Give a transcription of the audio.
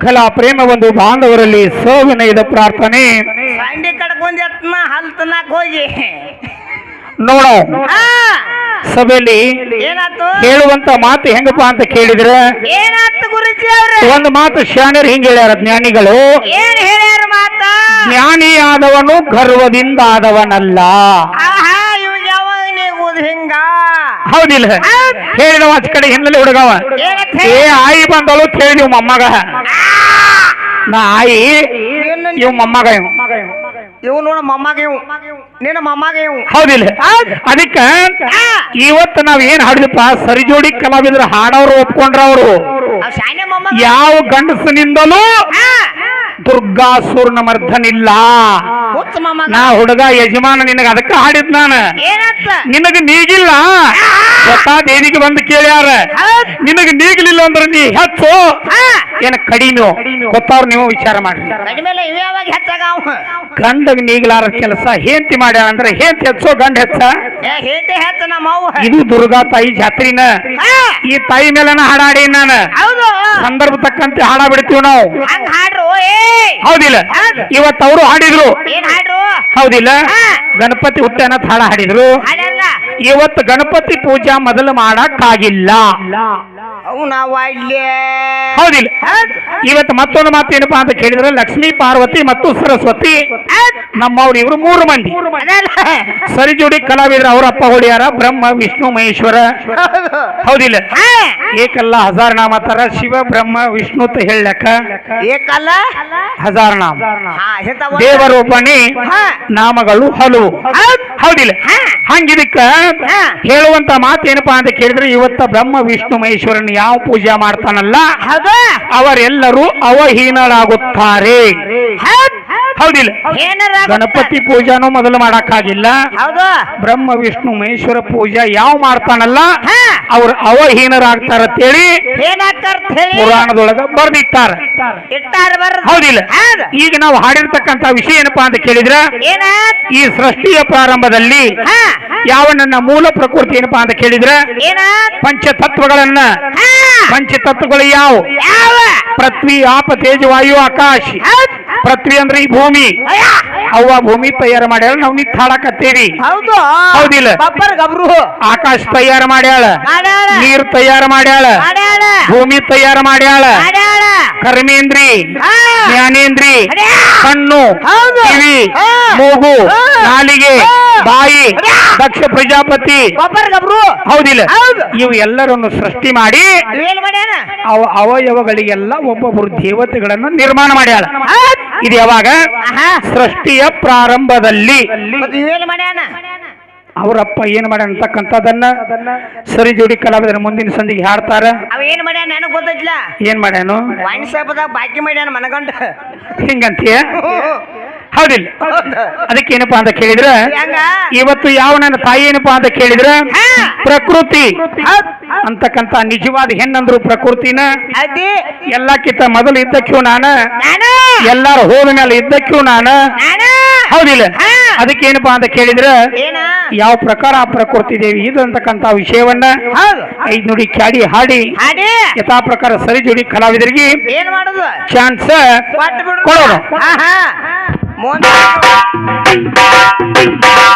ಕಲಾ ಪ್ರೇಮ ಒಂದು ಬಾಂಧವರಲ್ಲಿ ಸೋವಿನಯದ ಪ್ರಾರ್ಥನೆ. ಸಂಡಿ ಕಡ್ಕೊಂಡ್ ಎತ್ನ ಹಲ್ ಹೋಗಿ. ನೋಡೋ ಹಾ. ಸಭೆಯಲ್ಲಿ ಹೇಳುವಂತ ಮಾತು ಹೆಂಗಪ್ಪ ಅಂತ ಕೇಳಿದ್ರೆ ಒಂದು ಮಾತು ಶಾಣ್ಯರು ಹಿಂಗ ಹೇಳ್ಯಾರ ಜ್ಞಾನಿಗಳು. ಜ್ಞಾನಿ ಆದವನು ಗರ್ವದಿಂದ ಆದವನಲ್ಲ ಆಹಾ ಇವ್ ಯಾವಾಗ ನೀಗುದ್ ಹಿಂಗ ಹೌದಿಲ್ಲ ಹೇಳಿದವ ಆಚ ಕಡೆ ಹಿನ್ನೆಲೆ ಹುಡುಗವ. ಏ? ಆಯಿ ಬಂದಳು ಕೇಳಿ ನಿಮ್ಮ ಮೊಮ್ಮಗ. ನಾ ಆಯಿ ಇವು ಮೊಮ್ಮಗ ಇವ್ ಇವ್ ನೋಡ ಮೊಮ್ಮಗ ಇವ್ ನಿನ್ನ ಮೊಮ್ಮಗ ಇವ್ ಹೌದಿಲ್ಲ ಅದಕ್ಕ ಇವತ್ತು ನಾವ್ ಏನ್ ಹಾಡಿದಪ್ಪ? ಸರಿಜೋಡಿ ಕಲಾವಿದ್ರ ಹಾಡವ್ರು ಒಪ್ಕೊಂಡ್ರ ಅವರು ಯಾವ ಗಂಡಸನಿಂದಲೂ. ದುರ್ಗಾಸುರನ ಮರ್ಧನಿಲ್ಲ ನಾ ಹುಡುಗ ಯಜಮಾನ ನಿನಗ ಅದಕ್ಕ ಹಾಡಿದ್ ನಾನು. ನಿನಗ ನೀಗಿಲ್ಲ. ಸ್ವತಃ ದೇವಿಗೆ ಬಂದು ಕೇಳ್ಯಾರ. ನಿನಗೆ ನೀಗಲಿಲ್ಲ ಅಂದ್ರೆ ನೀ ಹೆಚ್ಚು. ಏನ ಕಡಿಮೆ ಗೊತ್ತವ್ರು ನೀವು ವಿಚಾರ ಮಾಡ್ರಿ. ಗಂಡ ಇವ ಯಾವಾಗ ಹೆಚ್ಚಾಗ ಅವ? ಗಂಡಗ ಕೆಲಸ ಹೇಂತಿ ಮಾಡ್ಯಾರ ಅಂದ್ರೆ ಹೇಂತಿ ಹೆಚ್ಚೋ ಗಂಡ ಹೆಚ್ಚ ಏ ಹೇಂತೆ ಹೆಚ್ಚ ನಮ್ಮ ಇದು ದುರ್ಗಾ ತಾಯಿ ಜಾತ್ರಿನ. ಈ ತಾಯಿ ಮೇಲೆನ ಹಾಡಾಡಿ ನಾನು. ಹೌದು. ಸಂದರ್ಭ ತಕ್ಕಂತೆ ಹಾಡ ಬಿಡ್ತೀವಿ ನಾವು. ಹಂಗ ಹಾಡ್ರು ಏ. ಹೌದಿಲ್ಲ? ಹೌದು. ಇವತ್ತು ಅವರು ಹಾಡಿದ್ರು. ಏನ್ ಹಾಡ್ರು? ಹೌದಿಲ್ಲ? ಹಾ. ಗಣಪತಿ ಹುಟ್ಟ ತಾಳ ಹಾಡ ಹಾಡಿದ್ರು. ಇವತ್ತು ಗಣಪತಿ ಪೂಜಾ ಮೊದಲು ಮಾಡಕ್ಕಾಗಿಲ್ಲ. ಹೌದಿಲ್ಲ. ಇವತ್ತು ಮತ್ತೊಂದು ಮಾತು ಏನಪ್ಪಾ ಅಂತ ಕೇಳಿದ್ರೆ ಲಕ್ಷ್ಮೀ ಪಾರ್ವತಿ ಮತ್ತು ಸರಸ್ವತಿ. ನಮ್ಮವ್ರು ಇವರು ಮೂರು ಮಂದಿ. ಸರಿ ಜೋಡಿ ಕಲಾವಿದ್ರ ಅವ್ರ ಅಪ್ಪ ಹೊಡಿಯಾರ ಬ್ರಹ್ಮ ವಿಷ್ಣು ಮಹೇಶ್ವರ. ಹೌದಿಲ್ಲ. ಏಕಲ್ಲ ಹಜಾರ್ ನಾಮ ತರ ಶಿವ ಬ್ರಹ್ಮ ವಿಷ್ಣು ಅಂತ ಹೇಳಕ್ಕ ಏಕಲ್ಲ? ಹಜಾರ್ ನಾಮ ದೇವರೊಬ್ಬನೇ ಹಾ. ನಾಮಗಳು ಹಲವು. ಹೌದ್. ಹೌದಿಲ್ಲ. ಹಂಗಿದಕ್ಕ ಹೇಳುವಂತ ಮಾತು ಏನಪ್ಪಾ ಅಂತ ಕೇಳಿದ್ರೆ ಇವತ್ತ ಬ್ರಹ್ಮ ವಿಷ್ಣು ಮಹೇಶ್ವರನ್ ಯಾವ ಪೂಜೆ ಮಾಡ್ತಾನಲ್ಲ ಅವರೆಲ್ಲರೂ ಅವಹೀನರಾಗುತ್ತಾರೆ. ಹೌದ್. ಹೌದಿಲ್ಲ? ಗಣಪತಿ ಪೂಜಾನು ಮೊದಲು ಮಾಡಕ್ಕಾಗಿಲ್ಲ. ಬ್ರಹ್ಮ ವಿಷ್ಣು ಮಹೇಶ್ವರ ಪೂಜಾ ಯಾವ ಮಾಡ್ತಾನಲ್ಲ. ಅವ್ರು ಅವಹೀನರಾಗ್ತಾರ ಅಂತೇಳಿ ಪುರಾಣದೊಳಗ ಬರ್ದಿಟ್ಟಾರ. ಹೌದಿಲ್ಲ. ಹೌದು. ಈಗ ನಾವು ಹಾಡಿರ್ತಕ್ಕಂತ ವಿಷಯ ಏನಪ್ಪಾ ಅಂತ ಕೇಳಿದ್ರ ಈ ಸೃಷ್ಟಿಯ ಪ್ರಾರಂಭದಲ್ಲಿ ಯಾವ ನನ್ನ ಮೂಲ ಪ್ರಕೃತಿ ಏನಪ್ಪಾ ಅಂತ ಕೇಳಿದ್ರ ಪಂಚತತ್ವಗಳನ್ನ. ಪಂಚತತ್ವಗಳು ಯಾವ? ಯಾವ? ಪೃಥ್ವಿ ಆಪ ತೇಜ ವಾಯು ಆಕಾಶ. ಹೌದ್. ಪೃಥ್ವಿ ಅಂದ್ರೆ ಈ ಭೂಮಿ. ಅವ್ವ ಭೂಮಿ ತಯಾರು ಮಾಡ್ಯಾಳ ನಾವು ನಿಂತ ಹಾಡಕತ್ತೀವಿ ಹೌದು ಹೌದಿಲ್ಲ? ಬಬ್ಬರ್ ಗಬ್ರು ಆಕಾಶ ತಯಾರು ಮಾಡ್ಯಾಳ ಮಾಡ್ಯಾಳ ನೀರ್ ತಯಾರು ಮಾಡ್ಯಾಳ ಮಾಡ್ಯಾಳ ಭೂಮಿ ತಯಾರು ಮಾಡ್ಯಾಳ ಮಾಡ್ಯಾಳ ಕರ್ಮೇಂದ್ರಿ ಹಾ. ಜ್ಞಾನೇಂದ್ರಿ ಅಡ್ಯಾ. ಕಣ್ಣು ಹೌದು. ಕಿವಿ ಹಾ. ಮೂಗು ಹಾ. ನಾಲಿಗೆ ಹಾ. ಬಾಯಿ ಅಡ್ಯಾ. ದಕ್ಷ ಪ್ರಜಾಪತಿ ಬಬ್ಬರ್ ಗಬ್ರು ಹೌದಿಲ್ಲ ಹೌದು. ಇವು ಎಲ್ಲರನ್ನು ಸೃಷ್ಟಿ ಮಾಡಿ ಏನ್ ಮಾಡ್ಯಾನ ಅವ ಅವಯವಗಳಿಗೆಲ್ಲ ಒಬ್ಬೊಬ್ಬರು ದೇವತೆಗಳನ್ನು ನಿರ್ಮಾಣ ಮಾಡ್ಯಾಳ. ಇದು ಯಾವಾಗ? ಆಹಾ. ಸೃಷ್ಟಿಯ ಪ್ರಾರಂಭದಲ್ಲಿ. ಮತ್ತ್ ಇವೇನ್ ಮಾಡ್ಯಾನ. ಅವರಪ್ಪ ಏನ್ ಮಾಡ್ಯಾನ ಅಂತಕ್ಕಂಥದ್ದನ್ನ ಸರಿ ಜೋಡಿ ಕಲಾವಿದರ ಮುಂದಿನ ಸಂದಿಗೆ ಹಾಡ್ತಾರ. ಅವ ಏನ್ ಮಾಡ್ಯಾನ ನನಗ್ ಗೊತ್ತಿಲ್ಲ. ಏನ್ ಮಾಡ್ಯಾನು? ಸಾಹೇಬದಾಗ ಬಾಕಿ ಮಾಡ್ಯಾನ ಮನಗಂಡ. ಹಿಂಗಂತೀಯ? ಹೌದಿಲ್ಲ. ಅದಕ್ಕೆ ಏನಪ್ಪಾ ಅಂತ ಕೇಳಿದ್ರ ಹೆಂಗ? ಇವತ್ತು ಯಾವ ನನ್ನ ತಾಯಿ ಏನಪ್ಪಾ ಅಂತ ಕೇಳಿದ್ರ ಹಾ. ಪ್ರಕೃತಿ ಅಂತಕ್ಕಂತ ನಿಜವಾದ ಹೆಣ್ಣಂದ್ರು ಪ್ರಕೃತಿನ. ಅದಿ. ಎಲ್ಲಕ್ಕಿಂತ ಮೊದಲು ಇದ್ದಕ್ಕೂ ನಾನ. ನಾನು. ಎಲ್ಲಾರು ಹೋದ ಮೇಲೆ ಇದ್ದಕ್ಕೂ ನಾನ. ಹೌದಿಲ್ಲ. ಹಾ. ಅದಕ್ಕೆ ಏನಪ್ಪಾ ಅಂತ ಕೇಳಿದ್ರ ಏನ? ಯಾವ ಪ್ರಕಾರ ಆ ಪ್ರಕೃತಿ ದೇವಿ ಇದು ಅಂತಕ್ಕಂತ ವಿಷಯವನ್ನ ಹೌದು. ಐದ್ ನುಡಿ ಕ್ಯಾಡಿ ಹಾಡಿ ಯಥಾ ಪ್ರಕಾರ ಸರಿ ಜೋಡಿ ಕಲಾವಿದರಿಗೆ ಏನ್ ಮಾಡುದು? ಚಾನ್ಸ್ ಕೊಡೋಣ. ಹಾ ಹಾ ಮುಂದೆ